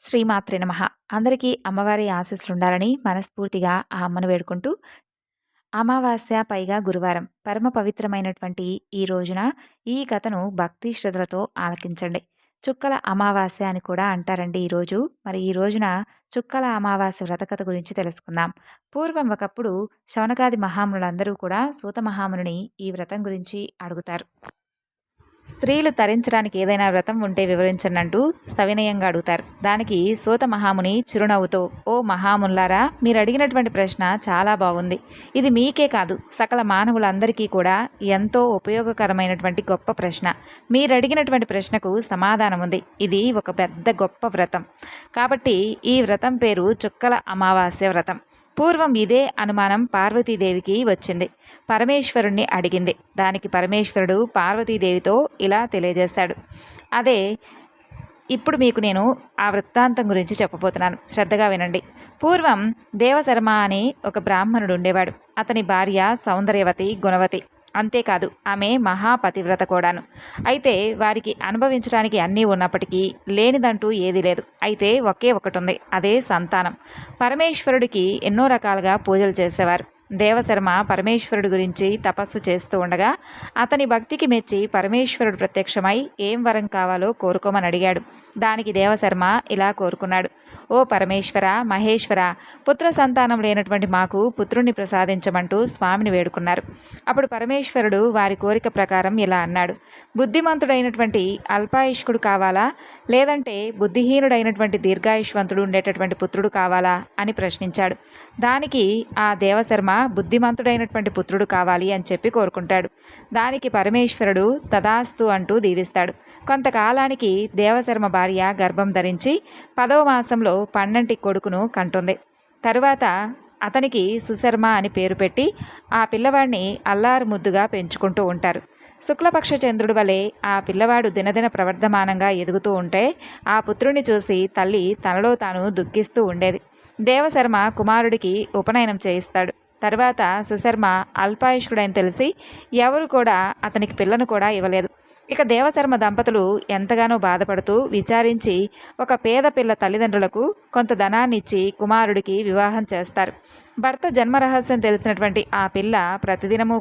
శ్రీమాత్రే నమ. అందరికీ అమ్మవారి ఆశీస్సులు ఉండాలని మనస్ఫూర్తిగా ఆ అమ్మను వేడుకుంటూ అమావాస్య పైగా గురువారం పరమ పవిత్రమైనటువంటి ఈ రోజున ఈ కథను భక్తి శ్రద్ధలతో ఆలకించండి. చుక్కల అమావాస్య అని కూడా అంటారండి ఈరోజు మరి ఈ రోజున చుక్కల అమావాస్య వ్రతకథ గురించి తెలుసుకుందాం. పూర్వం ఒకప్పుడు శవనకాది మహామునులందరూ కూడా సూత మహామునుని ఈ వ్రతం గురించి అడుగుతారు. స్త్రీలు తరించడానికి ఏదైనా వ్రతం ఉంటే వివరించండి అంటూ సవినయంగా అడుగుతారు. దానికి సోత మహాముని చిరునవ్వుతో ఓ మహాముల్లారా మీరు అడిగినటువంటి ప్రశ్న చాలా బాగుంది. ఇది మీకే కాదు సకల మానవులందరికీ కూడా ఎంతో ఉపయోగకరమైనటువంటి గొప్ప ప్రశ్న. మీరు అడిగినటువంటి ప్రశ్నకు సమాధానం ఉంది. ఇది ఒక పెద్ద గొప్ప వ్రతం. కాబట్టి ఈ వ్రతం పేరు చుక్కల అమావాస్య వ్రతం. పూర్వం ఇదే అనుమానం పార్వతీదేవికి వచ్చింది. పరమేశ్వరుణ్ణి అడిగింది. దానికి పరమేశ్వరుడు పార్వతీదేవితో ఇలా తెలియజేశాడు. అదే ఇప్పుడు మీకు నేను ఆ వృత్తాంతం గురించి చెప్పబోతున్నాను. శ్రద్ధగా వినండి. పూర్వం దేవశర్మ అని ఒక బ్రాహ్మణుడు ఉండేవాడు. అతని భార్య సౌందర్యవతి గుణవతి. అంతేకాదు ఆమె మహాపతివ్రత కూడాను. అయితే వారికి అనుభవించడానికి అన్నీ ఉన్నప్పటికీ లేనిదంటూ ఏదీ లేదు. అయితే ఒకే ఒకటి ఉంది అదే సంతానం. పరమేశ్వరుడికి ఎన్నో రకాలుగా పూజలు చేసేవారు. దేవశర్మ పరమేశ్వరుడు గురించి తపస్సు చేస్తూ ఉండగా అతని భక్తికి మెచ్చి పరమేశ్వరుడు ప్రత్యక్షమై ఏం వరం కావాలో కోరుకోమని అడిగాడు. దానికి దేవశర్మ ఇలా కోరుకున్నాడు. ఓ పరమేశ్వర మహేశ్వర పుత్ర సంతానం లేనటువంటి మాకు పుత్రుణ్ణి ప్రసాదించమంటూ స్వామిని వేడుకున్నారు. అప్పుడు పరమేశ్వరుడు వారి కోరిక ప్రకారం ఇలా అన్నాడు. బుద్ధిమంతుడైనటువంటి అల్పాయుష్కుడు కావాలా? లేదంటే బుద్ధిహీనుడైనటువంటి దీర్ఘాయుష్వంతుడు ఉండేటటువంటి పుత్రుడు కావాలా? అని ప్రశ్నించాడు. దానికి ఆ దేవశర్మ బుద్ధిమంతుడైనటువంటి పుత్రుడు కావాలి అని చెప్పి కోరుకుంటాడు. దానికి పరమేశ్వరుడు తదాస్తు అంటూ దీవిస్తాడు. కొంతకాలానికి దేవశర్మ భార్య గర్భం ధరించి పదవ మాసంలో పన్నంటి కొడుకును కంటుంది. తరువాత అతనికి సుశర్మ అని పేరు పెట్టి ఆ పిల్లవాడిని అల్లారు ముద్దుగా పెంచుకుంటూ ఉంటారు. శుక్లపక్ష చంద్రుడి వలె ఆ పిల్లవాడు దినదిన ప్రవర్ధమానంగా ఎదుగుతూ ఉంటే ఆ పుత్రుని చూసి తల్లి తనలో తాను దుఃఖిస్తూ ఉండేది. దేవశర్మ కుమారుడికి ఉపనయనం చేయిస్తాడు. తర్వాత సుశర్మ అల్పాయుష్కుడని తెలిసి ఎవరు కూడా అతనికి పిల్లను కూడా ఇవ్వలేదు. ఇక దేవశర్మ దంపతులు ఎంతగానో బాధపడుతూ విచారించి ఒక పేద పిల్ల తల్లిదండ్రులకు కొంత ధనాన్ని ఇచ్చి కుమారుడికి వివాహం చేస్తారు. భర్త జన్మరహస్యం తెలిసినటువంటి ఆ పిల్ల ప్రతిదినము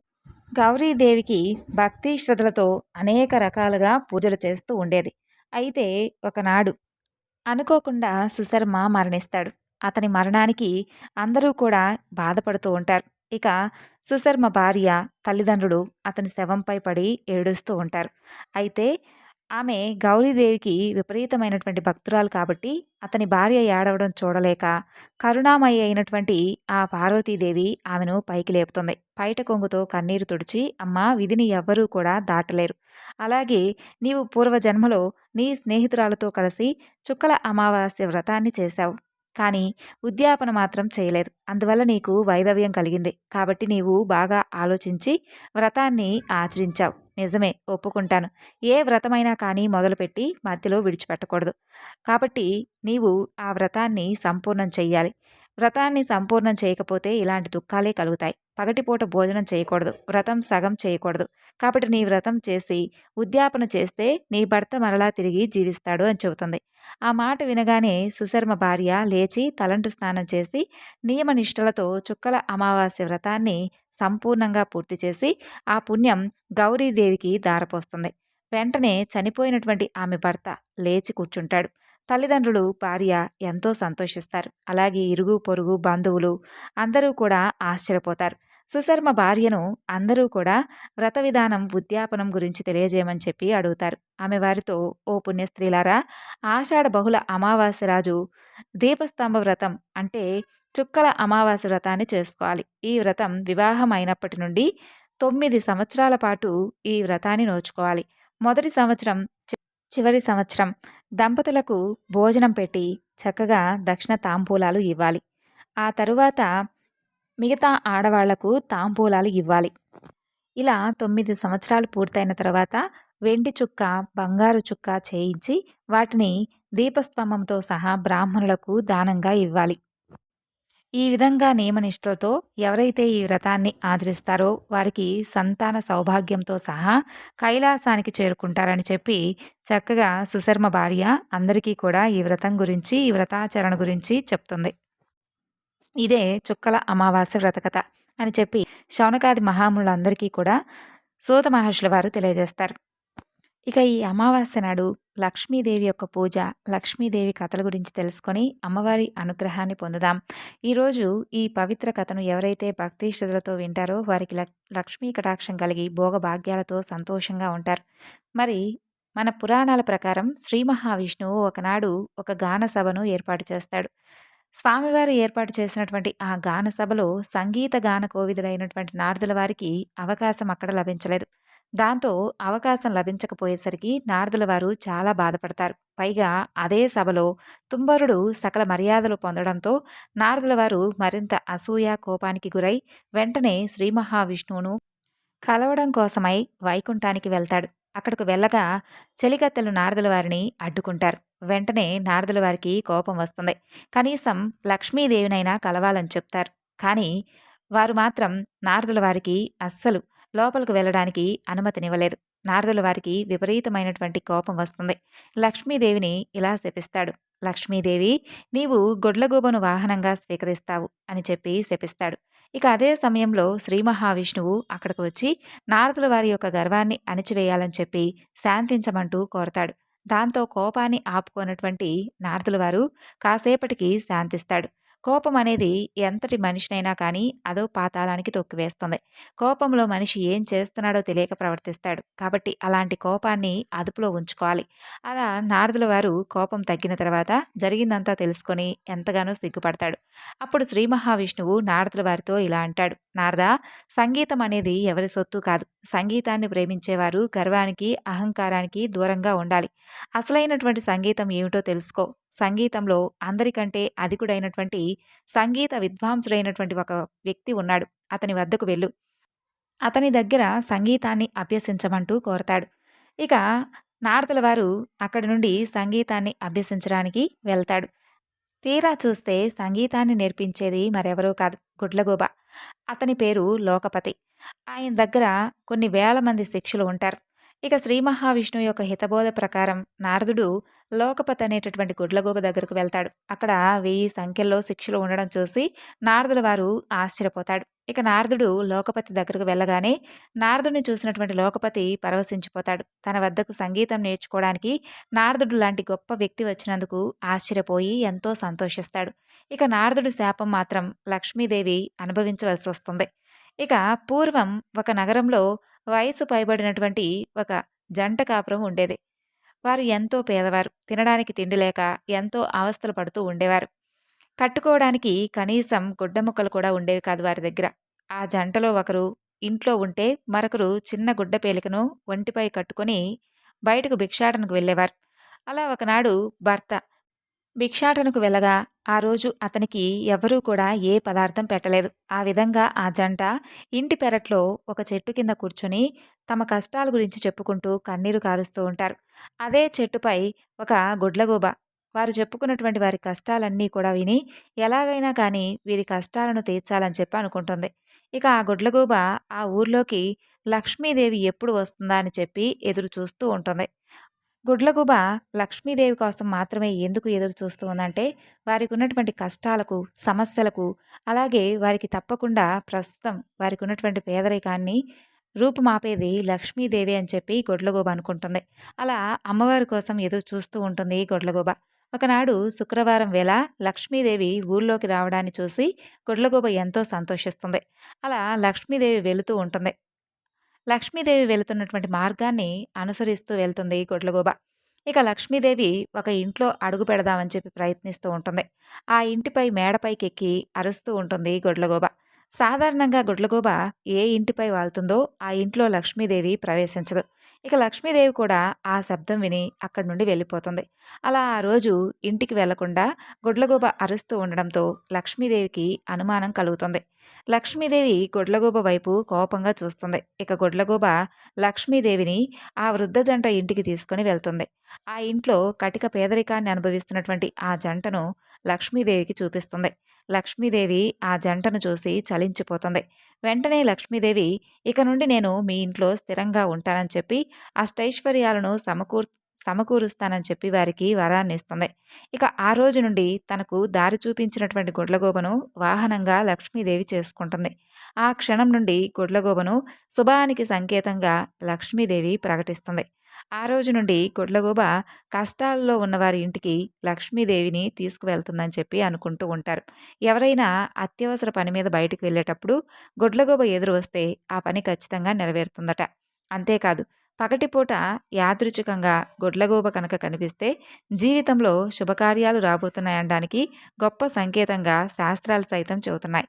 గౌరీదేవికి భక్తి శ్రద్ధలతో అనేక రకాలుగా పూజలు చేస్తూ ఉండేది. అయితే ఒకనాడు అనుకోకుండా సుశర్మ మరణిస్తాడు. అతని మరణానికి అందరూ కూడా బాధపడుతూ ఉంటారు. ఇక సుశర్మ భార్య తల్లిదండ్రులు అతని శవంపై పడి ఏడుస్తూ ఉంటారు. అయితే ఆమె గౌరీదేవికి విపరీతమైనటువంటి భక్తురాలు కాబట్టి అతని భార్య ఏడవడం చూడలేక కరుణామయ్య అయినటువంటి ఆ పార్వతీదేవి ఆమెను పైకి లేపుతుంది. పైట కొంగుతో కన్నీరు తుడిచి అమ్మ విధిని ఎవ్వరూ కూడా దాటలేరు. అలాగే నీవు పూర్వజన్మలో నీ స్నేహితురాలతో కలిసి చుక్కల అమావాస్య వ్రతాన్ని చేశావు. కానీ ఉద్యాపన మాత్రం చేయలేదు. అందువల్ల నీకు వైధవ్యం కలిగింది. కాబట్టి నీవు బాగా ఆలోచించి వ్రతాన్ని ఆచరించావు. నిజమే ఒప్పుకుంటాను. ఏ వ్రతమైనా కానీ మొదలుపెట్టి మధ్యలో విడిచిపెట్టకూడదు. కాబట్టి నీవు ఆ వ్రతాన్ని సంపూర్ణం చెయ్యాలి. వ్రతాన్ని సంపూర్ణం చేయకపోతే ఇలాంటి దుఃఖాలే కలుగుతాయి. పగటిపూట భోజనం చేయకూడదు. వ్రతం సగం చేయకూడదు. కాబట్టి నీ వ్రతం చేసి ఉద్యాపన చేస్తే నీ భర్త మరలా తిరిగి జీవిస్తాడు అని చెబుతుంది. ఆ మాట వినగానే సుశర్మ భార్య లేచి తలంటు స్నానం చేసి నియమనిష్టలతో చుక్కల అమావాస్య వ్రతాన్ని సంపూర్ణంగా పూర్తి చేసి ఆ పుణ్యం గౌరీదేవికి దారపోస్తుంది వెంటనే చనిపోయినటువంటి ఆమె భర్త లేచి కూర్చుంటాడు. తల్లిదండ్రులు భార్య ఎంతో సంతోషిస్తారు. అలాగే ఇరుగు పొరుగు బంధువులు అందరూ కూడా ఆశ్చర్యపోతారు. సుశర్మ భార్యను అందరూ కూడా వ్రత విధానం ఉద్యాపనం గురించి తెలియజేయమని చెప్పి అడుగుతారు. ఆమె వారితో ఓ పుణ్యస్త్రీలారా ఆషాఢ బహుళ అమావాస్య రాజు దీపస్తంభ వ్రతం అంటే చుక్కల అమావాస్య వ్రతాన్ని చేసుకోవాలి. ఈ వ్రతం వివాహం అయినప్పటి నుండి తొమ్మిది సంవత్సరాల పాటు ఈ వ్రతాన్ని నోచుకోవాలి. మొదటి సంవత్సరం చివరి సంవత్సరం దంపతులకు భోజనం పెట్టి చక్కగా దక్షిణ తాంబూలాలు ఇవ్వాలి. ఆ తరువాత మిగతా ఆడవాళ్ళకు తాంబూలాలు ఇవ్వాలి. ఇలా తొమ్మిది సంవత్సరాలు పూర్తయిన తర్వాత వెండి చుక్క బంగారు చుక్క చేయించి వాటిని దీపస్తంభంతో సహా బ్రాహ్మణులకు దానంగా ఇవ్వాలి. ఈ విధంగా నియమనిష్టలతో ఎవరైతే ఈ వ్రతాన్ని ఆచరిస్తారో వారికి సంతాన సౌభాగ్యంతో సహా కైలాసానికి చేరుకుంటారని చెప్పి చక్కగా సుశర్మ భార్య అందరికీ కూడా ఈ వ్రతం గురించి ఈ వ్రతాచరణ గురించి చెప్తుంది. ఇదే చుక్కల అమావాస్య వ్రతకథ అని చెప్పి శౌనకాది మహాములందరికీ కూడా సూత మహర్షుల వారు తెలియజేస్తారు. ఇక ఈ అమావాస్య నాడు లక్ష్మీదేవి యొక్క పూజ లక్ష్మీదేవి కథల గురించి తెలుసుకొని అమ్మవారి అనుగ్రహాన్ని పొందుదాం. ఈరోజు ఈ పవిత్ర కథను ఎవరైతే భక్తి శ్రద్ధలతో వింటారో వారికి లక్ష్మీ కటాక్షం కలిగి భోగభాగ్యాలతో సంతోషంగా ఉంటారు. మరి మన పురాణాల ప్రకారం శ్రీ మహావిష్ణువు ఒకనాడు ఒక గాన సభను ఏర్పాటు చేస్తాడు. స్వామివారు ఏర్పాటు చేసినటువంటి ఆ గాన సభలో సంగీత గాన కోవిదుడైనటువంటి నారదుల వారికి అవకాశం అక్కడ లభించలేదు. దాంతో అవకాశం లభించకపోయేసరికి నారదుల వారు చాలా బాధపడతారు. పైగా అదే సభలో తుంబరుడు సకల మర్యాదలు పొందడంతో నారదుల వారు మరింత అసూయ కోపానికి గురై వెంటనే శ్రీ మహావిష్ణువును కలవడం కోసమై వైకుంఠానికి వెళ్తాడు. అక్కడికి వెళ్ళగా చెలికత్తెలు నారదుల వారిని అడ్డుకుంటారు. వెంటనే నారదుల వారికి కోపం వస్తుంది. కనీసం లక్ష్మీదేవినైనా కలవాలని చెప్తారు. కానీ వారు మాత్రం నారదుల వారికి అస్సలు లోపలికి వెళ్ళడానికి అనుమతినివ్వలేదు. నారదుల వారికి విపరీతమైనటువంటి కోపం వస్తుంది. లక్ష్మీదేవిని ఇలా శపిస్తాడు. లక్ష్మీదేవి నీవు గొడ్లగూబను వాహనంగా స్వీకరిస్తావు అని చెప్పి శపిస్తాడు. ఇక అదే సమయంలో శ్రీ మహావిష్ణువు అక్కడికి వచ్చి నారదుల వారి యొక్క గర్వాన్ని అణిచివేయాలని చెప్పి శాంతించమంటూ కోరతాడు. దాంతో కోపాన్ని ఆపుకున్నటువంటి నారదుల వారు కాసేపటికి శాంతిస్తాడు. కోపం అనేది ఎంతటి మనిషినైనా కానీ అదో పాతాళానికి తొక్కివేస్తుంది. కోపంలో మనిషి ఏం చేస్తున్నాడో తెలియక ప్రవర్తిస్తాడు. కాబట్టి అలాంటి కోపాన్ని అదుపులో ఉంచుకోవాలి. అలా నారదుల వారు కోపం తగ్గిన తర్వాత జరిగిందంతా తెలుసుకొని ఎంతగానో సిగ్గుపడతాడు. అప్పుడు శ్రీ మహావిష్ణువు నారదుల వారితో ఇలా అంటాడు. నారదా సంగీతం అనేది ఎవరి సొత్తు కాదు. సంగీతాన్ని ప్రేమించేవారు గర్వానికి అహంకారానికి దూరంగా ఉండాలి. అసలైనటువంటి సంగీతం ఏమిటో తెలుసుకో. సంగీతంలో అందరికంటే అధికుడైనటువంటి సంగీత విద్వాంసుడైనటువంటి ఒక వ్యక్తి ఉన్నాడు. అతని వద్దకు వెళ్ళు. అతని దగ్గర సంగీతాన్ని అభ్యసించమంటూ కోరతాడు. ఇక నారదుల వారు అక్కడి నుండి సంగీతాన్ని అభ్యసించడానికి వెళ్తాడు. తీరా చూస్తే సంగీతాన్ని నేర్పించేది మరెవరో కాదు. గుడ్లగోబ. అతని పేరు లోకపతి. ఆయన దగ్గర కొన్ని వేల మంది శిక్షులు ఉంటారు. ఇక శ్రీ మహావిష్ణువు యొక్క హితబోధ ప్రకారం నారదుడు లోకపతి అనేటటువంటి గుడ్లగోబ దగ్గరకు వెళ్తాడు. అక్కడ వెయ్యి సంఖ్యల్లో శిక్షలు ఉండడం చూసి నారదుల వారు ఆశ్చర్యపోతాడు ఇక నారదుడు లోకపతి దగ్గరకు వెళ్ళగానే నారదుడిని చూసినటువంటి లోకపతి పరవశించిపోతాడు. తన వద్దకు సంగీతం నేర్చుకోవడానికి నారదుడు లాంటి గొప్ప వ్యక్తి వచ్చినందుకు ఆశ్చర్యపోయి ఎంతో సంతోషిస్తాడు. ఇక నారదుడి శాపం మాత్రం లక్ష్మీదేవి అనుభవించవలసి వస్తుంది. ఇక పూర్వం ఒక నగరంలో వయసు పైబడినటువంటి ఒక జంట కాపురం ఉండేది. వారు ఎంతో పేదవారు. తినడానికి తిండి లేక ఎంతో అవస్థలు పడుతూ ఉండేవారు. కట్టుకోవడానికి కనీసం గుడ్డ ముక్కలు కూడా ఉండేవి కాదు వారి దగ్గర. ఆ జంటలో ఒకరు ఇంట్లో ఉంటే మరొకరు చిన్న గుడ్డ పేలికను ఒంటిపై కట్టుకొని బయటకు భిక్షాటనకు వెళ్ళేవారు. అలా ఒకనాడు భర్త భిక్షాటనకు వెళ్ళగా ఆ రోజు అతనికి ఎవరూ కూడా ఏ పదార్థం పెట్టలేదు. ఆ విధంగా ఆ జంట ఇంటి పెరట్లో ఒక చెట్టు కింద కూర్చొని తమ కష్టాల గురించి చెప్పుకుంటూ కన్నీరు కారుస్తూ ఉంటారు. అదే చెట్టుపై ఒక గుడ్లగూబ. వారు చెప్పుకున్నటువంటి వారి కష్టాలన్నీ కూడా విని ఎలాగైనా కానీ వీరి కష్టాలను తీర్చాలని చెప్పి అనుకుంటుంది. ఇక ఆ గుడ్లగూబ ఆ ఊర్లోకి లక్ష్మీదేవి ఎప్పుడు వస్తుందా అని చెప్పి ఎదురు చూస్తూ ఉంటుంది. గుడ్లగుబ లక్ష్మీదేవి కోసం మాత్రమే ఎందుకు ఎదురు చూస్తూ ఉందంటే వారికి ఉన్నటువంటి కష్టాలకు సమస్యలకు అలాగే వారికి తప్పకుండా ప్రస్తుతం వారికి ఉన్నటువంటి పేదరికాన్ని రూపుమాపేది లక్ష్మీదేవి అని చెప్పి గొడ్లగోబ అనుకుంటుంది. అలా అమ్మవారి కోసం ఎదురు చూస్తూ ఉంటుంది గొడ్లగోబ. ఒకనాడు శుక్రవారం వేళ లక్ష్మీదేవి ఊళ్ళోకి రావడాన్ని చూసి గొడ్లగోబ ఎంతో సంతోషిస్తుంది. అలా లక్ష్మీదేవి వెళుతూ ఉంటుంది. లక్ష్మీదేవి వెళుతున్నటువంటి మార్గాన్ని అనుసరిస్తూ వెళ్తుంది గొడ్లగోబ ఇక లక్ష్మీదేవి ఒక ఇంట్లో అడుగు పెడదామని చెప్పి ప్రయత్నిస్తూ ఉంటుంది. ఆ ఇంటిపై మేడపైకి ఎక్కి అరుస్తూ ఉంటుంది గొడ్లగోబ. సాధారణంగా గుడ్లగోబ ఏ ఇంటిపై వాళ్తుందో ఆ ఇంట్లో లక్ష్మీదేవి ప్రవేశించదు. ఇక లక్ష్మీదేవి కూడా ఆ శబ్దం విని అక్కడి నుండి వెళ్ళిపోతుంది. అలా ఆ రోజు ఇంటికి వెళ్ళకుండా గుడ్లగోబ అరుస్తూ ఉండడంతో లక్ష్మీదేవికి అనుమానం కలుగుతుంది. లక్ష్మీదేవి గుడ్లగూబ వైపు కోపంగా చూస్తుంది. ఇక గుడ్లగూబ లక్ష్మీదేవిని ఆ వృద్ధ జంట ఇంటికి తీసుకుని వెళ్తుంది. ఆ ఇంట్లో కటిక పేదరికాన్ని అనుభవిస్తున్నటువంటి ఆ జంటను లక్ష్మీదేవికి చూపిస్తుంది. లక్ష్మీదేవి ఆ జంటను చూసి చలించిపోతుంది. వెంటనే లక్ష్మీదేవి ఇక నుండి నేను మీ ఇంట్లో స్థిరంగా ఉంటానని చెప్పి అష్టైశ్వర్యాలను సమకూర్ సమకూరుస్తానని చెప్పి వారికి వరాన్ని ఇస్తుంది. ఇక ఆ రోజు నుండి తనకు దారి చూపించినటువంటి గుడ్లగోబను వాహనంగా లక్ష్మీదేవి చేసుకుంటుంది. ఆ క్షణం నుండి గుడ్లగోబను శుభానికి సంకేతంగా లక్ష్మీదేవి ప్రకటిస్తుంది. ఆ రోజు నుండి గుడ్లగూబ కష్టాల్లో ఉన్నవారి ఇంటికి లక్ష్మీదేవిని తీసుకువెళ్తుందని చెప్పి అనుకుంటూ ఉంటారు. ఎవరైనా అత్యవసర పని మీద బయటకు వెళ్ళేటప్పుడు గుడ్లగూబ ఎదురు వస్తే ఆ పని ఖచ్చితంగా నెరవేరుతుందట. అంతేకాదు పగటిపూట యాదృచ్ఛికంగా గుడ్లగూబ కనుక కనిపిస్తే జీవితంలో శుభకార్యాలు రాబోతున్నాయనడానికి గొప్ప సంకేతంగా శాస్త్రాలు సైతం చెబుతున్నాయి.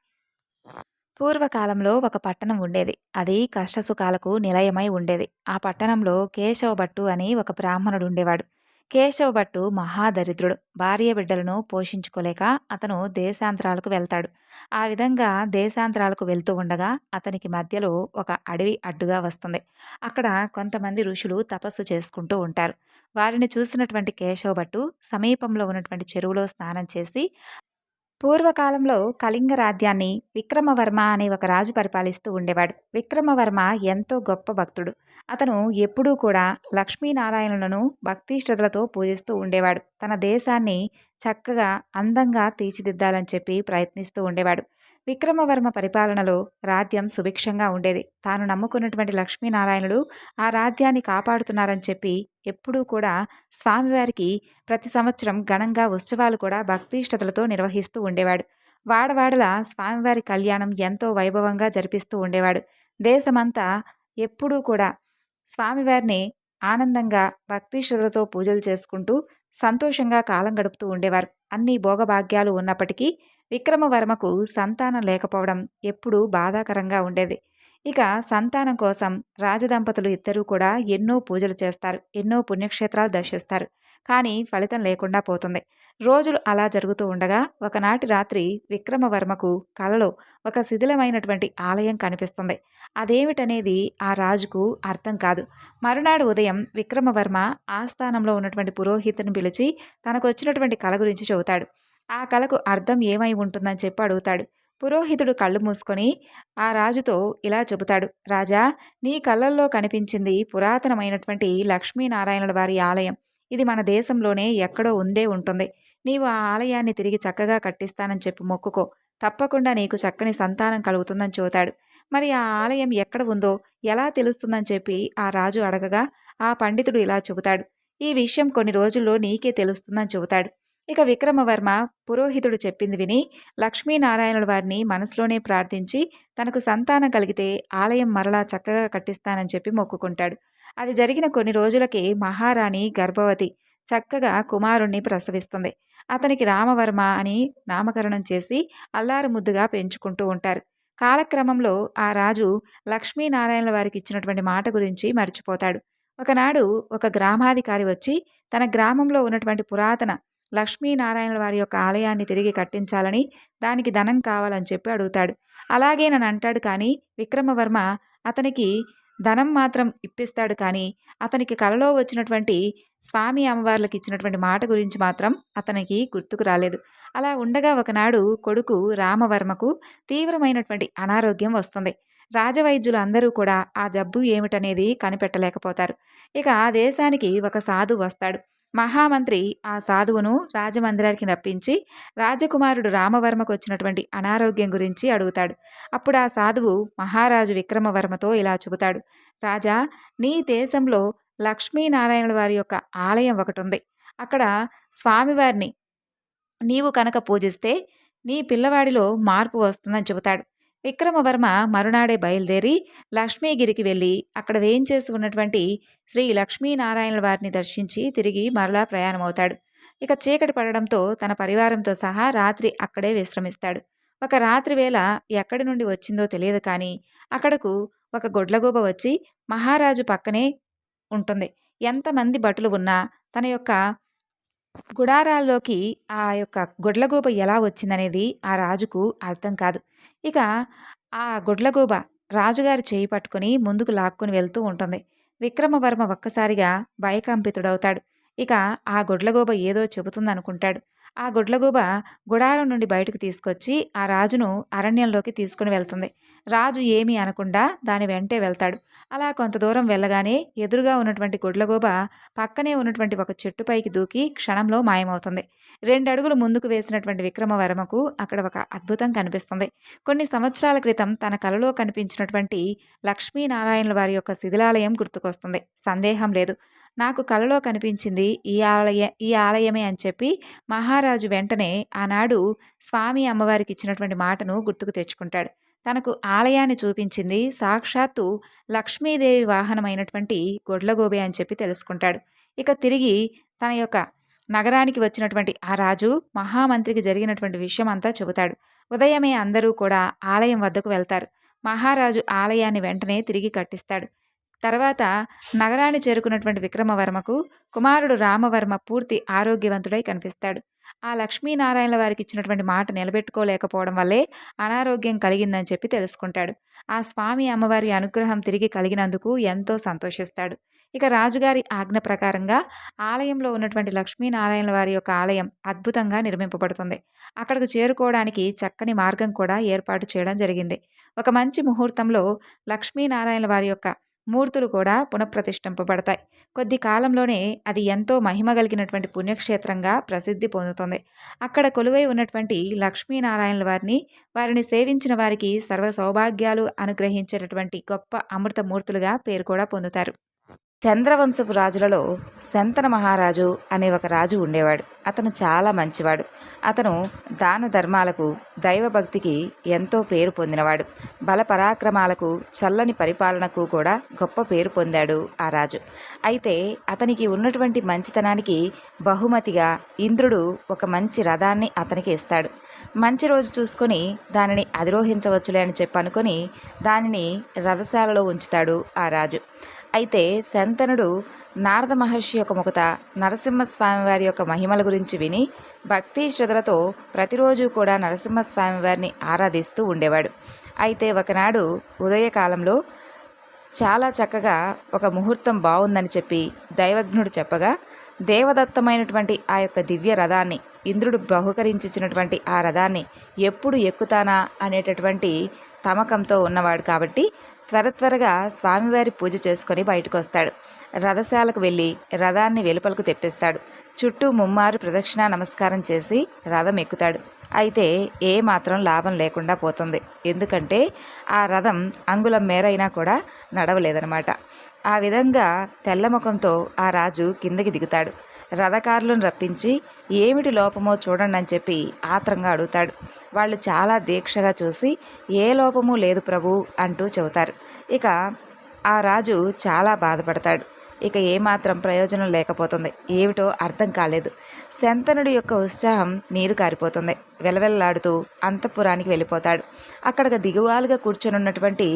పూర్వకాలంలో ఒక పట్టణం ఉండేది. అది కష్టసుఖాలకు నిలయమై ఉండేది. ఆ పట్టణంలో కేశవ భట్టు అని ఒక బ్రాహ్మణుడు ఉండేవాడు. కేశవ భట్టు మహాదరిద్రుడు. భార్య బిడ్డలను పోషించుకోలేక అతను దేశాంతరాలకు వెళ్తాడు. ఆ విధంగా దేశాంతరాలకు వెళ్తూ ఉండగా అతనికి మధ్యలో ఒక అడవి అడ్డుగా వస్తుంది. అక్కడ కొంతమంది ఋషులు తపస్సు చేసుకుంటూ ఉంటారు. వారిని చూసినటువంటి కేశవ భట్టు సమీపంలో ఉన్నటువంటి చెరువులో స్నానం చేసి పూర్వకాలంలో కళింగ రాజ్యాన్ని విక్రమవర్మ అనే ఒక రాజు పరిపాలిస్తూ ఉండేవాడు. విక్రమవర్మ ఎంతో గొప్ప భక్తుడు. అతను ఎప్పుడూ కూడా లక్ష్మీనారాయణులను భక్తి శ్రద్ధలతో పూజిస్తూ ఉండేవాడు. తన దేశాన్ని చక్కగా అందంగా తీర్చిదిద్దాలని చెప్పి ప్రయత్నిస్తూ ఉండేవాడు. విక్రమవర్మ పరిపాలనలో రాజ్యం సుభిక్షంగా ఉండేది. తాను నమ్ముకున్నటువంటి లక్ష్మీనారాయణుడు ఆ రాజ్యాన్ని కాపాడుతున్నారని చెప్పి ఎప్పుడూ కూడా స్వామివారికి ప్రతి సంవత్సరం ఘనంగా ఉత్సవాలు కూడా భక్తిష్టతలతో నిర్వహిస్తూ ఉండేవాడు. వాడవాడల స్వామివారి కళ్యాణం ఎంతో వైభవంగా జరిపిస్తూ ఉండేవాడు. దేశమంతా ఎప్పుడూ కూడా స్వామివారిని ఆనందంగా భక్తిష్టతలతో పూజలు చేసుకుంటూ సంతోషంగా కాలం గడుపుతూ ఉండేవారు. అన్ని భోగభాగ్యాలు ఉన్నప్పటికీ విక్రమవర్మకు సంతానం లేకపోవడం ఎప్పుడూ బాధాకరంగా ఉండేది. ఇక సంతానం కోసం రాజదంపతులు ఇద్దరూ కూడా ఎన్నో పూజలు చేస్తారు ఎన్నో పుణ్యక్షేత్రాలు దర్శిస్తారు. కానీ ఫలితం లేకుండా పోతుంది. రోజులు అలా జరుగుతూ ఉండగా ఒకనాటి రాత్రి విక్రమవర్మకు కలలో ఒక శిథిలమైనటువంటి ఆలయం కనిపిస్తుంది. అదేమిటనేది ఆ రాజుకు అర్థం కాదు. మరునాడు ఉదయం విక్రమవర్మ ఆస్థానంలో ఉన్నటువంటి పురోహితుని పిలిచి తనకు వచ్చినటువంటి కళ గురించి చెబుతాడు. ఆ కళకు అర్థం ఏమై ఉంటుందని చెప్పి అడుగుతాడు. పురోహితుడు కళ్ళు మూసుకొని ఆ రాజుతో ఇలా చెబుతాడు. రాజా నీ కళ్ళల్లో కనిపించింది పురాతనమైనటువంటి లక్ష్మీనారాయణుల వారి ఆలయం. ఇది మన దేశంలోనే ఎక్కడో ఉందే ఉంటుంది. నీవు ఆ ఆలయాన్ని తిరిగి చక్కగా కట్టిస్తానని చెప్పి మొక్కుకో. తప్పకుండా నీకు చక్కని సంతానం కలుగుతుందని చూతాడు మరి ఆ ఆలయం ఎక్కడ ఉందో ఎలా తెలుస్తుందని చెప్పి ఆ రాజు అడగగా ఆ పండితుడు ఇలా చెబుతాడు. ఈ విషయం కొన్ని రోజుల్లో నీకే తెలుస్తుందని చెబుతాడు. ఇక విక్రమవర్మ పురోహితుడు చెప్పింది విని లక్ష్మీనారాయణుల వారిని మనసులోనే ప్రార్థించి తనకు సంతానం కలిగితే ఆలయం మరలా చక్కగా కట్టిస్తానని చెప్పి మొక్కుకుంటాడు. అది జరిగిన కొన్ని రోజులకే మహారాణి గర్భవతి చక్కగా కుమారుణ్ణి ప్రసవిస్తుంది. అతనికి రామవర్మ అని నామకరణం చేసి అల్లారు ముద్దుగా పెంచుకుంటూ ఉంటారు. కాలక్రమంలో ఆ రాజు లక్ష్మీనారాయణుల వారికి ఇచ్చినటువంటి మాట గురించి మర్చిపోతాడు. ఒకనాడు ఒక గ్రామాధికారి వచ్చి తన గ్రామంలో ఉన్నటువంటి పురాతన లక్ష్మీనారాయణుల వారి యొక్క ఆలయాన్ని తిరిగి కట్టించాలని దానికి ధనం కావాలని చెప్పి అడుగుతాడు. అలాగే నన్ను అంటాడు కానీ విక్రమవర్మ అతనికి ధనం మాత్రం ఇప్పిస్తాడు కానీ అతనికి కలలో వచ్చినటువంటి స్వామి అమ్మవార్లకు ఇచ్చినటువంటి మాట గురించి మాత్రం అతనికి గుర్తుకు రాలేదు. అలా ఉండగా ఒకనాడు కొడుకు రామవర్మకు తీవ్రమైనటువంటి అనారోగ్యం వస్తుంది. రాజవైద్యులు అందరూ కూడా ఆ జబ్బు ఏమిటనేది కనిపెట్టలేకపోతారు. ఇక ఆ దేశానికి ఒక సాధు వస్తాడు. మహామంత్రి ఆ సాధువును రాజమందిరానికి రప్పించి రాజకుమారుడు రామవర్మకు వచ్చినటువంటి అనారోగ్యం గురించి అడుగుతాడు. అప్పుడు ఆ సాధువు మహారాజు విక్రమవర్మతో ఇలా చెబుతాడు. రాజా నీ దేశంలో లక్ష్మీనారాయణుల వారి యొక్క ఆలయం ఒకటి ఉంది అక్కడ స్వామివారిని నీవు కనుక పూజిస్తే నీ పిల్లవాడిలో మార్పు వస్తుందని చెబుతాడు. విక్రమవర్మ మరునాడే బయలుదేరి లక్ష్మీగిరికి వెళ్ళి అక్కడ వేయించేసి ఉన్నటువంటి శ్రీ లక్ష్మీనారాయణుల వారిని దర్శించి తిరిగి మరలా ప్రయాణమవుతాడు. ఇక చీకటి పడడంతో తన పరివారంతో సహా రాత్రి అక్కడే విశ్రమిస్తాడు. ఒక రాత్రి వేళ ఎక్కడి నుండి వచ్చిందో తెలియదు కానీ అక్కడకు ఒక గొడ్లగూబ వచ్చి మహారాజు పక్కనే ఉంటుంది. ఎంతమంది భటులు ఉన్నా తన యొక్క గుడారాల్లోకి ఆ యొక్క గొడ్లగూబ ఎలా వచ్చిందనేది ఆ రాజుకు అర్థం కాదు. ఇక ఆ గుడ్లగూబ రాజుగారి చేయి పట్టుకొని ముందుకు లాక్కొని వెళ్తూ ఉంటుంది. విక్రమవర్మ ఒక్కసారిగా భయకంపితుడవుతాడు. ఇక ఆ గుడ్లగూబ ఏదో చెబుతుందనుకుంటాడు. ఆ గుడ్లగూబ గుడారం నుండి బయటకు తీసుకొచ్చి ఆ రాజును అరణ్యంలోకి తీసుకుని వెళ్తుంది. రాజు ఏమీ అనకుండా దాని వెంటే వెళ్తాడు. అలా కొంత దూరం వెళ్ళగానే ఎదురుగా ఉన్నటువంటి గుడ్లగోబ పక్కనే ఉన్నటువంటి ఒక చెట్టుపైకి దూకి క్షణంలో మాయమవుతుంది. రెండు అడుగులు ముందుకు వేసినటువంటి విక్రమవర్మకు అక్కడ ఒక అద్భుతం కనిపిస్తుంది. కొన్ని సంవత్సరాల క్రితం తన కలలో కనిపించినటువంటి లక్ష్మీనారాయణుల వారి యొక్క శిథిలాలయం గుర్తుకొస్తుంది. సందేహం లేదు. నాకు కలలో కనిపించింది ఈ ఆలయ ఈ ఆలయమే అని చెప్పి మహారాజు వెంటనే ఆనాడు స్వామి అమ్మవారికి ఇచ్చినటువంటి మాటను గుర్తుకు తెచ్చుకుంటాడు. తనకు ఆలయాన్ని చూపించింది సాక్షాత్తు లక్ష్మీదేవి వాహనమైనటువంటి గొడ్లగోబే అని చెప్పి తెలుసుకుంటాడు. ఇక తిరిగి తన యొక్క నగరానికి వచ్చినటువంటి ఆ రాజు మహామంత్రికి జరిగినటువంటి విషయం అంతా చెబుతాడు. ఉదయమే అందరూ కూడా ఆలయం వద్దకు వెళ్తారు. మహారాజు ఆలయాన్ని వెంటనే తిరిగి కట్టిస్తాడు. తర్వాత నగరాన్ని చేరుకున్నటువంటి విక్రమవర్మకు కుమారుడు రామవర్మ పూర్తి ఆరోగ్యవంతుడై కనిపిస్తాడు. ఆ లక్ష్మీనారాయణ వారికి ఇచ్చినటువంటి మాట నిలబెట్టుకోలేకపోవడం వల్లే అనారోగ్యం కలిగిందని చెప్పి తెలుసుకుంటాడు. ఆ స్వామి అమ్మవారి అనుగ్రహం తిరిగి కలిగినందుకు ఎంతో సంతోషిస్తాడు. ఇక రాజుగారి ఆజ్ఞ ప్రకారంగా ఆలయంలో ఉన్నటువంటి లక్ష్మీనారాయణ వారి యొక్క ఆలయం అద్భుతంగా నిర్మింపబడుతుంది. అక్కడికి చేరుకోవడానికి చక్కని మార్గం కూడా ఏర్పాటు చేయడం జరిగింది. ఒక మంచి ముహూర్తంలో లక్ష్మీనారాయణ వారి యొక్క మూర్తులు కూడా పునఃప్రతిష్ఠింపబడతాయి. కొద్ది కాలంలోనే అది ఎంతో మహిమ కలిగినటువంటి పుణ్యక్షేత్రంగా ప్రసిద్ధి పొందుతుంది. అక్కడ కొలువై ఉన్నటువంటి లక్ష్మీనారాయణుల వారిని, వారిని సేవించిన వారికి సర్వ సౌభాగ్యాలు అనుగ్రహించేటటువంటి గొప్ప అమృత మూర్తులుగా పేరు కూడా పొందుతారు. చంద్రవంశపు రాజులలో శంతన మహారాజు అనే ఒక రాజు ఉండేవాడు. అతను చాలా మంచివాడు. అతను దాన ధర్మాలకు, దైవభక్తికి ఎంతో పేరు పొందినవాడు. బలపరాక్రమాలకు చల్లని పరిపాలనకు కూడా గొప్ప పేరు పొందాడు ఆ రాజు. అయితే అతనికి ఉన్నటువంటి మంచితనానికి బహుమతిగా ఇంద్రుడు ఒక మంచి రథాన్ని అతనికి ఇస్తాడు. మంచి రోజు చూసుకొని దానిని అధిరోహించవచ్చులే అని చెప్పి అనుకొని దానిని రథశాలలో ఉంచుతాడు ఆ రాజు. అయితే శంతనుడు నారద మహర్షి యొక్క ముఖత నరసింహస్వామివారి యొక్క మహిమల గురించి విని భక్తి శ్రద్ధలతో ప్రతిరోజు కూడా నరసింహస్వామివారిని ఆరాధిస్తూ ఉండేవాడు. అయితే ఒకనాడు ఉదయకాలంలో చాలా చక్కగా ఒక ముహూర్తం బాగుందని చెప్పి దైవజ్ఞుడు చెప్పగా దేవదత్తమైనటువంటి ఆ యొక్క దివ్య రథాన్ని ఇంద్రుడు బహుకరించినటువంటి ఆ రథాన్ని ఎప్పుడు ఎక్కుతానా అనేటటువంటి తమకంతో ఉన్నవాడు కాబట్టి త్వర త్వరగా స్వామివారి పూజ చేసుకొని బయటకు వస్తాడు. రథశాలకు వెళ్ళి రథాన్ని వెలుపలకు తెప్పిస్తాడు. చుట్టూ ముమ్మారు ప్రదక్షిణా నమస్కారం చేసి రథం ఎక్కుతాడు. అయితే ఏ మాత్రం లాభం లేకుండా పోతుంది. ఎందుకంటే ఆ రథం అంగుళం మేరైనా కూడా నడవలేదనమాట. ఆ విధంగా తెల్లముఖంతో ఆ రాజు కిందకి దిగుతాడు. రథకారులను రప్పించి ఏమిటి లోపమో చూడండి అని చెప్పి ఆత్రంగా అడుగుతాడు. వాళ్ళు చాలా దీక్షగా చూసి ఏ లోపము లేదు ప్రభు అంటూ చెబుతారు. ఇక ఆ రాజు చాలా బాధపడతాడు. ఇక ఏమాత్రం ప్రయోజనం లేకపోతుంది. ఏమిటో అర్థం కాలేదు. శంతనుడి యొక్క ఉత్సాహం నీరు కారిపోతుంది. వెలవెల్లాడుతూ అంతఃపురానికి వెళ్ళిపోతాడు. అక్కడ దిగువాలుగా కూర్చొనున్నటువంటి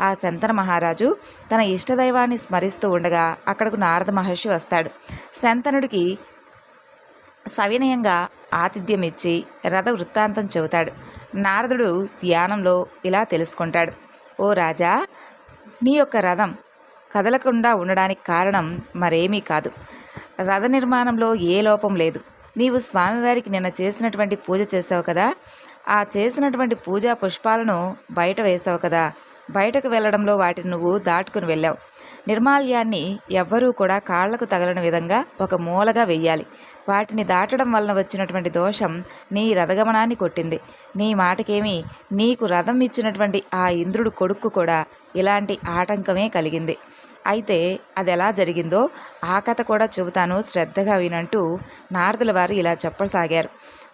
ఆ శంతన మహారాజు తన ఇష్టదైవాన్ని స్మరిస్తూ ఉండగా అక్కడకు నారద మహర్షి వస్తాడు. శంతనుడికి సవినయంగా ఆతిథ్యం ఇచ్చి రథ వృత్తాంతం చెబుతాడు. నారదుడు ధ్యానంలో ఇలా తెలుసుకుంటాడు. ఓ రాజా! నీ యొక్క రథం కదలకుండా ఉండడానికి కారణం మరేమీ కాదు. రథ నిర్మాణంలో ఏ లోపం లేదు. నీవు స్వామివారికి నిన్న చేసినటువంటి పూజ చేసావు కదా! ఆ చేసినటువంటి పూజా పుష్పాలను బయట వేసావు కదా! బయటకు వెళ్ళడంలో వాటిని నువ్వు దాటుకుని వెళ్ళావు. నిర్మాల్యాన్ని ఎవ్వరూ కూడా కాళ్ళకు తగలని విధంగా ఒక మూలగా వెయ్యాలి. వాటిని దాటడం వలన వచ్చినటువంటి దోషం నీ రథగమనాన్ని కొట్టింది. నీ మాటకేమి నీకు రథం ఇచ్చినటువంటి ఆ ఇంద్రుడు కొడుక్కు కూడా ఇలాంటి ఆటంకమే కలిగింది. అయితే అది ఎలా జరిగిందో ఆ కథ కూడా చెబుతాను శ్రద్ధగా వినంటూ నారదుల వారు ఇలా చెప్పసాగారు.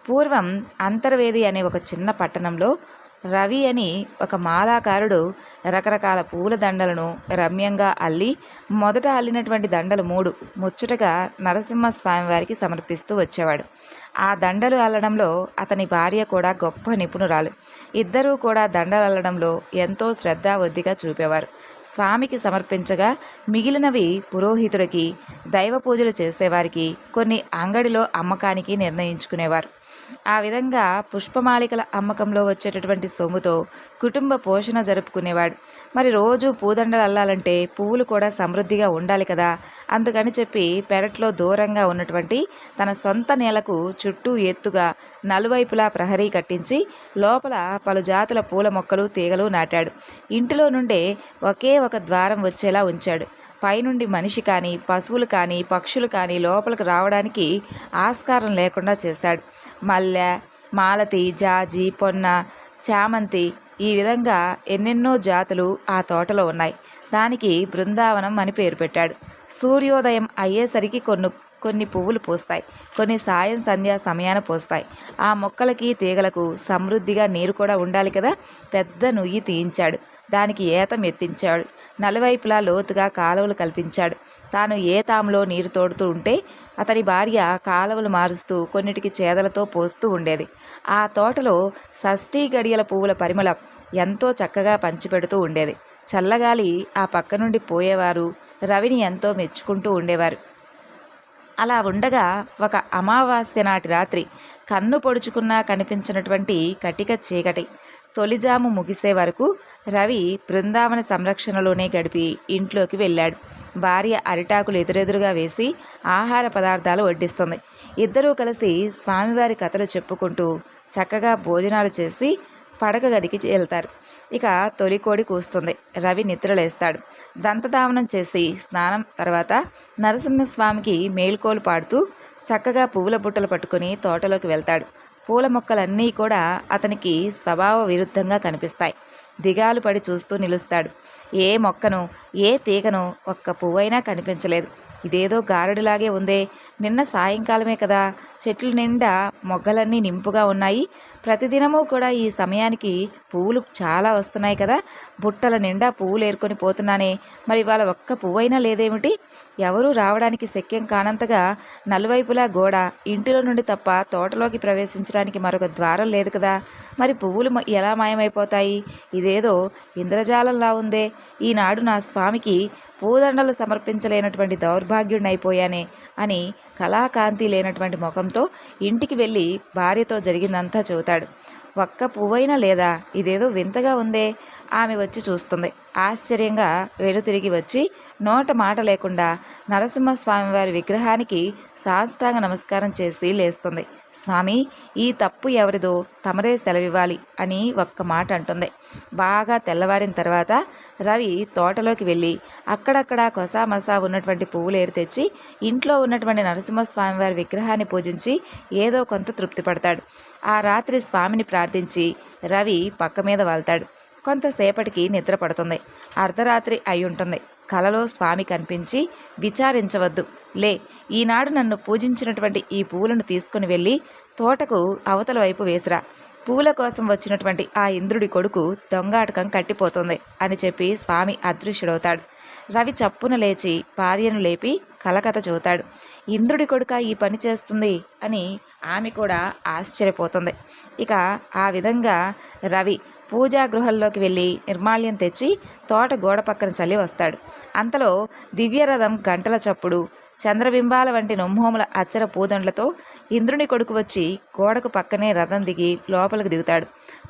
పూర్వం అంతర్వేది అనే ఒక చిన్న పట్టణంలో రవి అని ఒక మాలాకారుడు రకరకాల పూల దండలను రమ్యంగా అల్లి మొదట అల్లినటువంటి దండలు మూడు ముచ్చటగా నరసింహ స్వామివారికి సమర్పిస్తూ వచ్చేవాడు. ఆ దండలు అల్లడంలో అతని భార్య కూడా గొప్ప నిపుణురాలు. ఇద్దరూ కూడా దండలు అల్లడంలో ఎంతో శ్రద్ధావద్దిగా చూపేవారు. స్వామికి సమర్పించగా మిగిలినవి పురోహితుడికి దైవ పూజలు చేసేవారికి కొన్ని అంగడిలో అమ్మకానికి నిర్ణయించుకునేవారు. ఆ విధంగా పుష్పమాలికల అమ్మకంలో వచ్చేటటువంటి సొమ్ముతో కుటుంబ పోషణ జరుపుకునేవాడు. మరి రోజు పూదండలు అల్లాలంటే పువ్వులు కూడా సమృద్ధిగా ఉండాలి కదా. అందుకని చెప్పి పెరట్లో దూరంగా ఉన్నటువంటి తన సొంత నేలకు చుట్టూ ఎత్తుగా నలువైపులా ప్రహరీ కట్టించి లోపల పలు జాతుల పూల మొక్కలు తీగలు నాటాడు. ఇంటిలో నుండే ఒకే ఒక ద్వారం వచ్చేలా ఉంచాడు. పైనుండి మనిషి కానీ పశువులు కానీ పక్షులు కానీ లోపలికి రావడానికి ఆస్కారం లేకుండా చేశాడు. మల్లె మాలతి జాజి పొన్న చామంతి ఈ విధంగా ఎన్నెన్నో జాతులు ఆ తోటలో ఉన్నాయి. దానికి బృందావనం అని పేరు పెట్టాడు. సూర్యోదయం అయ్యేసరికి కొన్ని కొన్ని పువ్వులు పూస్తాయి. కొన్ని సాయం సంధ్యా సమయాన పూస్తాయి. ఆ మొక్కలకి తీగలకు సమృద్ధిగా నీరు కూడా ఉండాలి కదా? పెద్ద నుయ్యి తీయించాడు. దానికి ఏతం ఎత్తించాడు నలువైపులా లోతుగా కాలువలు కల్పించాడు. తాను ఏ తాములో నీరు తోడుతూ ఉంటే అతని భార్య కాలువలు మారుస్తూ కొన్నిటికి చేదలతో పోస్తూ ఉండేది. ఆ తోటలో షష్ఠీ గడియల పువ్వుల పరిమళం ఎంతో చక్కగా పంచిపెడుతూ ఉండేది. చల్లగాలి ఆ పక్క నుండి పోయేవారు రవిని ఎంతో మెచ్చుకుంటూ ఉండేవారు. అలా ఉండగా ఒక అమావాస్య నాటి రాత్రి కన్ను పొడుచుకున్నా కనిపించినటువంటి కటిక చీకటి తొలిజాము ముగిసే వరకు రవి బృందావన సంరక్షణలోనే గడిపి ఇంట్లోకి వెళ్ళాడు. భార్య అరిటాకులు ఎదురెదురుగా వేసి ఆహార పదార్థాలు వడ్డిస్తుంది. ఇద్దరూ కలిసి స్వామివారి కథలు చెప్పుకుంటూ చక్కగా భోజనాలు చేసి పడక గదికి వెళ్తారు. ఇక తొలి కోడి కూస్తుంది. రవి నిద్రలేస్తాడు. దంతధావనం చేసి స్నానం తర్వాత నరసింహస్వామికి మేల్కోలు పాడుతూ చక్కగా పువ్వుల బుట్టలు పట్టుకుని తోటలోకి వెళ్తాడు. పూల మొక్కలన్నీ కూడా అతనికి స్వభావ విరుద్ధంగా కనిపిస్తాయి. దిగాలు పడి చూస్తూ నిలుస్తాడు. ఏ మొక్కను ఏ తీగను ఒక్క పువ్వైనా కనిపించలేదు. ఇదేదో గారడిలాగే ఉందే. నిన్న సాయంకాలమే కదా చెట్లు నిండా మొగ్గలన్నీ నింపుగా ఉన్నాయి. ప్రతిదినము కూడా ఈ సమయానికి పువ్వులు చాలా వస్తున్నాయి కదా. బుట్టల నిండా పువ్వులు ఏరుకొని పోతున్నానే. మరి వాళ్ళ ఒక్క పువ్వైనా లేదేమిటి? ఎవరూ రావడానికి శక్యం కానంతగా నలువైపులా గోడ ఇంటిలో నుండి తప్ప తోటలోకి ప్రవేశించడానికి మరొక ద్వారం లేదు కదా. మరి పువ్వులు మ- ఎలా మాయమైపోతాయి? ఇదేదో ఇంద్రజాలంలా ఉందే. ఈనాడు నా స్వామికి పూదండలు సమర్పించలేనటువంటి దౌర్భాగ్యుడినైపోయానే అని కళాకాంతి లేనటువంటి ముఖంతో ఇంటికి వెళ్ళి భార్యతో జరిగిందంతా చెబుతాడు. ఒక్క పువ్వైనా లేదా? ఇదేదో వింతగా ఉందే ఆమె వచ్చి చూస్తుంది. ఆశ్చర్యంగా వెనుతిరిగి వచ్చి నోట మాట లేకుండా నరసింహస్వామి వారి విగ్రహానికి సాష్టాంగ నమస్కారం చేసి లేస్తుంది. స్వామి ఈ తప్పు ఎవరిదో తమరే సెలవివ్వాలి అని ఒక్క మాట అంటుంది. బాగా తెల్లవారిన తర్వాత రవి తోటలోకి వెళ్ళి అక్కడక్కడ కొసామసా ఉన్నటువంటి పువ్వులు ఏరి తెచ్చి ఇంట్లో ఉన్నటువంటి నరసింహస్వామి వారి విగ్రహాన్ని పూజించి ఏదో కొంత తృప్తి పడతాడు. ఆ రాత్రి స్వామిని ప్రార్థించి రవి పక్క మీద వాళ్తాడు. కొంతసేపటికి నిద్ర పడుతుంది. అర్ధరాత్రి అయి ఉంటుంది కలలో స్వామి కనిపించి విచారించవద్దు. లే ఈనాడు నన్ను పూజించినటువంటి ఈ పువ్వులను తీసుకుని వెళ్ళి తోటకు అవతల వైపు వేసిరా. పూల కోసం వచ్చినటువంటి ఆ ఇంద్రుడి కొడుకు దొంగాటకం కట్టిపోతుంది అని చెప్పి స్వామి అదృశ్యుడవుతాడు. రవి చప్పున లేచి భార్యను లేపి కలకత చూతాడు ఇంద్రుడి కొడుక ఈ పని చేస్తుంది అని ఆమె కూడా ఆశ్చర్యపోతుంది. ఇక ఆ విధంగా రవి పూజా గృహంలోకి వెళ్ళి నిర్మాల్యం తెచ్చి తోట గోడ పక్కన చల్లి వస్తాడు. అంతలో దివ్యరథం గంటల చప్పుడు చంద్రబింబాల వంటి నొమ్మోముల అచ్చర పూదండ్లతో ఇంద్రుని కొడుకు వచ్చి గోడకు పక్కనే రథం దిగి లోపలికి దిగుతాడు.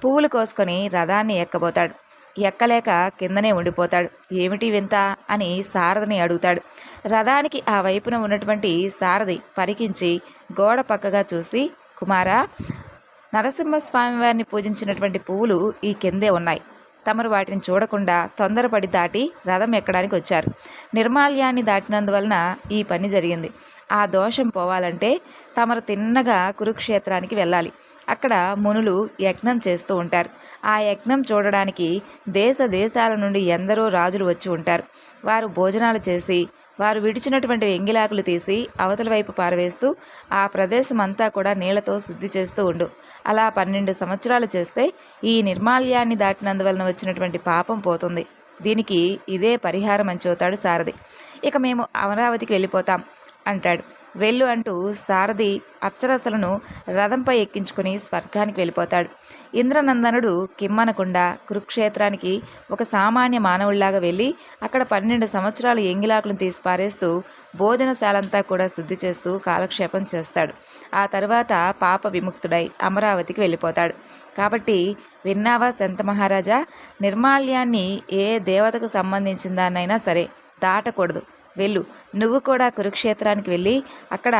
పువ్వులు కోసుకొని రథాన్ని ఎక్కబోతాడు. ఎక్కలేక కిందనే ఉండిపోతాడు. ఏమిటి వింత? అని సారథిని అడుగుతాడు. రథానికి ఆ వైపున ఉన్నటువంటి సారథి పరికించి గోడ పక్కగా చూసి కుమారా నరసింహస్వామి వారిని పూజించినటువంటి పువ్వులు ఈ కిందే ఉన్నాయి. తమరు వాటిని చూడకుండా తొందరపడి దాటి రథం ఎక్కడానికి వచ్చారు. నిర్మాల్యాన్ని దాటినందువలన ఈ పని జరిగింది. ఆ దోషం పోవాలంటే తమరు తిన్నగా కురుక్షేత్రానికి వెళ్ళాలి. అక్కడ మునులు యజ్ఞం చేస్తూ ఉంటారు. ఆ యజ్ఞం చూడడానికి దేశ దేశాల నుండి ఎందరో రాజులు వచ్చి ఉంటారు. వారు భోజనాలు చేసి వారు విడిచినటువంటి ఎంగిలాకులు తీసి అవతల వైపు పారవేస్తూ ఆ ప్రదేశం అంతా కూడా నీళ్ళతో శుద్ధి చేస్తూ ఉండు. అలా పన్నెండు సంవత్సరాలు చేస్తే ఈ నిర్మాల్యాన్ని దాటినందువలన వచ్చినటువంటి పాపం పోతుంది. దీనికి ఇదే పరిహారం అని చూతాడు సారథి. ఇక మేము అమరావతికి వెళ్ళిపోతాం అంటాడు. వెళ్ళు అంటూ సారథి అప్సరసలను రథంపై ఎక్కించుకుని స్వర్గానికి వెళ్ళిపోతాడు. ఇంద్రనందనుడు కిమ్మనకుండా కురుక్షేత్రానికి ఒక సామాన్య మానవుళ్ళాగా వెళ్ళి అక్కడ పన్నెండు సంవత్సరాలు ఎంగిలాకులను తీసి పారేస్తూ భోజనశాలంతా కూడా శుద్ధి చేస్తూ కాలక్షేపం చేస్తాడు. ఆ తర్వాత పాప విముక్తుడై అమరావతికి వెళ్ళిపోతాడు. కాబట్టి విన్నావా సంత మహారాజా? నిర్మాల్యాన్ని ఏ దేవతకు సంబంధించిన దాన్నైనా సరే దాటకూడదు. వెళ్ళు. నువ్వు కూడా కురుక్షేత్రానికి వెళ్ళి అక్కడ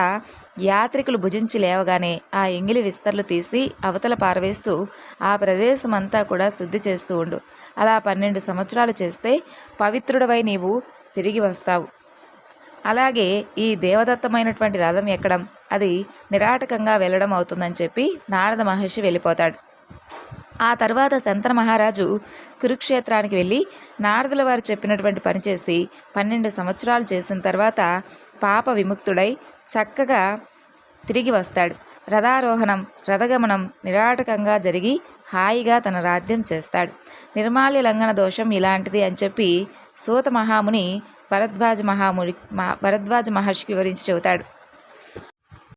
యాత్రికులు భుజించి లేవగానే ఆ ఎంగిలి విస్తర్లు తీసి అవతల పారవేస్తూ ఆ ప్రదేశం అంతా కూడా శుద్ధి చేస్తూ ఉండు. అలా పన్నెండు సంవత్సరాలు చేస్తే పవిత్రుడవై నీవు తిరిగి వస్తావు. అలాగే ఈ దేవదత్తమైనటువంటి రథం ఎక్కడం అది నిరాటకంగా వెళ్ళడం అవుతుందని చెప్పి నారద మహర్షి వెళ్ళిపోతాడు. ఆ తర్వాత శంతన మహారాజు కురుక్షేత్రానికి వెళ్ళి నారదుల వారు చెప్పినటువంటి పని చేసి పన్నెండు సంవత్సరాలు చేసిన తర్వాత పాప విముక్తుడై చక్కగా తిరిగి వస్తాడు. రథారోహణం రథగమనం నిరాటకంగా జరిగి హాయిగా తన రాజ్యం చేస్తాడు. నిర్మాల్య లంఘన దోషం ఇలాంటిది అని చెప్పి సూత మహాముని భరద్వాజ మహాముని భరద్వాజ మహర్షికి వివరించి చెబుతాడు.